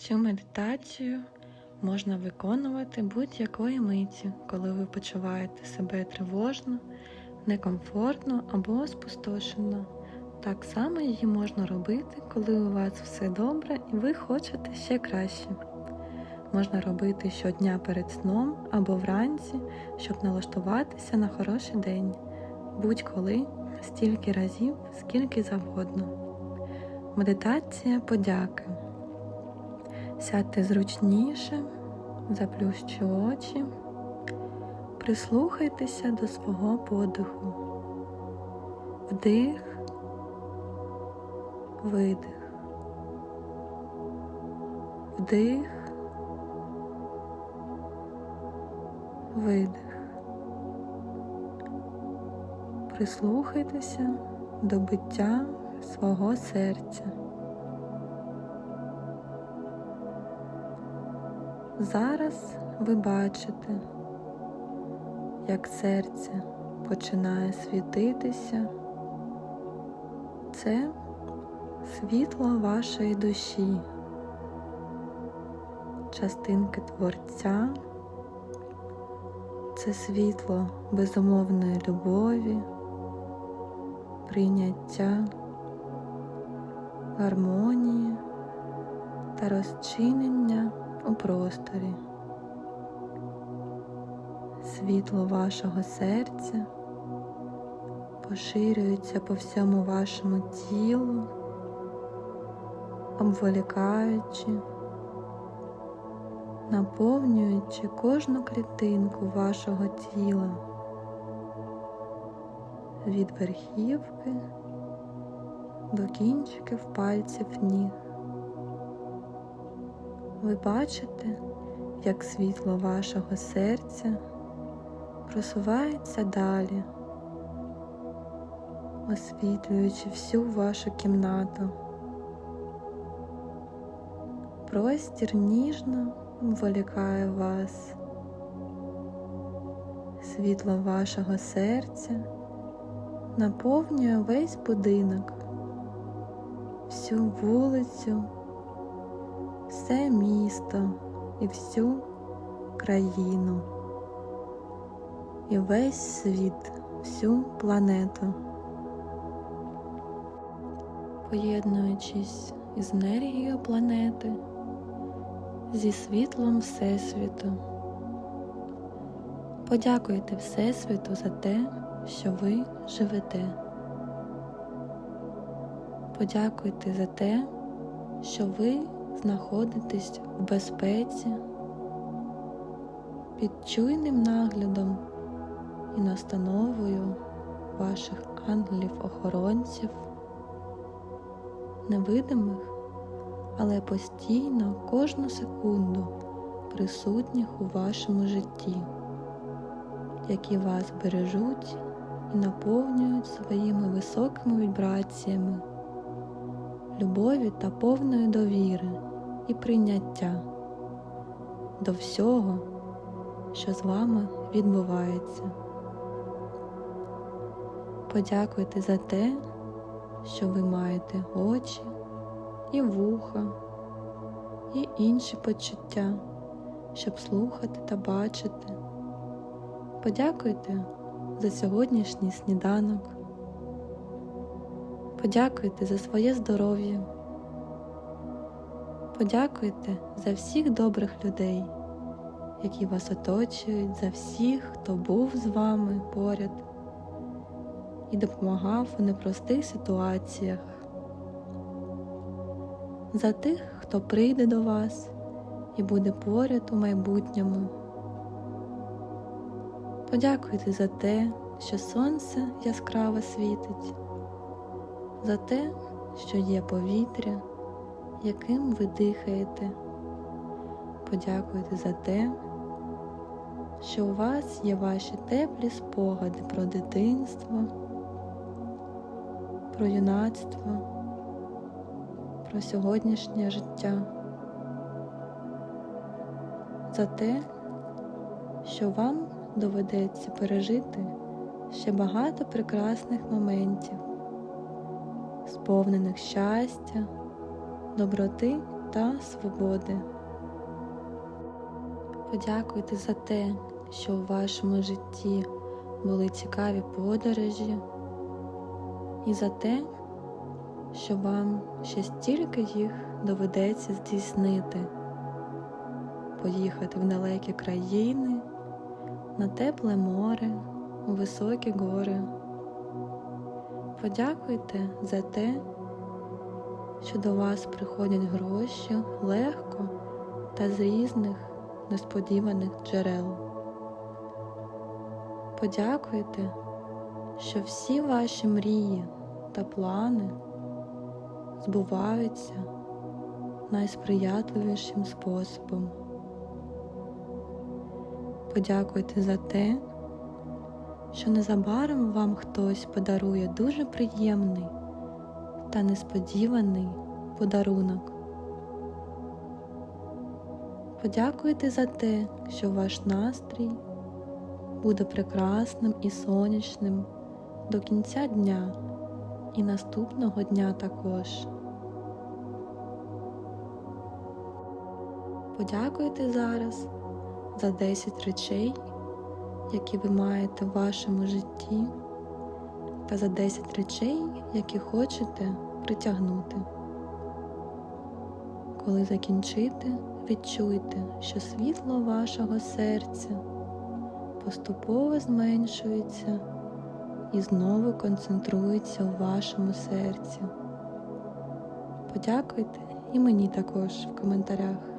Цю медитацію можна виконувати будь-якої миті, коли ви почуваєте себе тривожно, некомфортно або спустошено. Так само її можна робити, коли у вас все добре і ви хочете ще краще. Можна робити щодня перед сном або вранці, щоб налаштуватися на хороший день, будь-коли, стільки разів, скільки завгодно. Медитація подяки. Сядьте зручніше, заплющу очі, прислухайтеся до свого подиху. Вдих, видих, вдих, видих. Прислухайтеся до биття свого серця. Зараз ви бачите, як серце починає світитися. Це світло вашої душі, частинки Творця, це світло безумовної любові, прийняття, гармонії та розчинення у просторі. Світло вашого серця поширюється по всьому вашому тілу, обволікаючи, наповнюючи кожну клітинку вашого тіла від верхівки до кінчиків пальців ніг. Ви бачите, як світло вашого серця просувається далі, освітлюючи всю вашу кімнату. Простір ніжно вволікає вас. Світло вашого серця наповнює весь будинок, всю вулицю все місто і всю країну, і весь світ, всю планету, поєднуючись із енергією планети, зі світлом Всесвіту. Подякуйте Всесвіту за те, що ви живете. Подякуйте за те, що ви знаходитесь в безпеці, під чуйним наглядом і настановою ваших ангелів-охоронців, невидимих, але постійно кожну секунду присутніх у вашому житті, які вас бережуть і наповнюють своїми високими вібраціями любові та повної довіри і прийняття до всього, що з вами відбувається. Подякуйте за те, що ви маєте очі і вуха, і інші почуття, щоб слухати та бачити. Подякуйте за сьогоднішній сніданок. Подякуйте за своє здоров'я. Подякуйте за всіх добрих людей, які вас оточують, за всіх, хто був з вами поряд і допомагав у непростих ситуаціях, за тих, хто прийде до вас і буде поряд у майбутньому. Подякуйте за те, що сонце яскраво світить за те, що є повітря, яким ви дихаєте. Подякуйте за те, що у вас є ваші теплі спогади про дитинство, про юнацтво, про сьогоднішнє життя, за те, що вам доведеться пережити ще багато прекрасних моментів сповнених щастя, доброти та свободи. Подякуйте за те, що у вашому житті були цікаві подорожі, і за те, що вам ще стільки їх доведеться здійснити, поїхати в далекі країни, на тепле море, у високі гори. Подякуйте за те, що до вас приходять гроші легко та з різних несподіваних джерел. Подякуйте, що всі ваші мрії та плани збуваються найсприятливішим способом. Подякуйте за те, що незабаром вам хтось подарує дуже приємний та несподіваний подарунок. Подякуйте за те, що ваш настрій буде прекрасним і сонячним до кінця дня і наступного дня також. Подякуйте зараз за 10 речей, які ви маєте в вашому житті, та за 10 речей, які хочете притягнути. Коли закінчите, відчуйте, що світло вашого серця поступово зменшується і знову концентрується у вашому серці. Подякуйте і мені також в коментарях.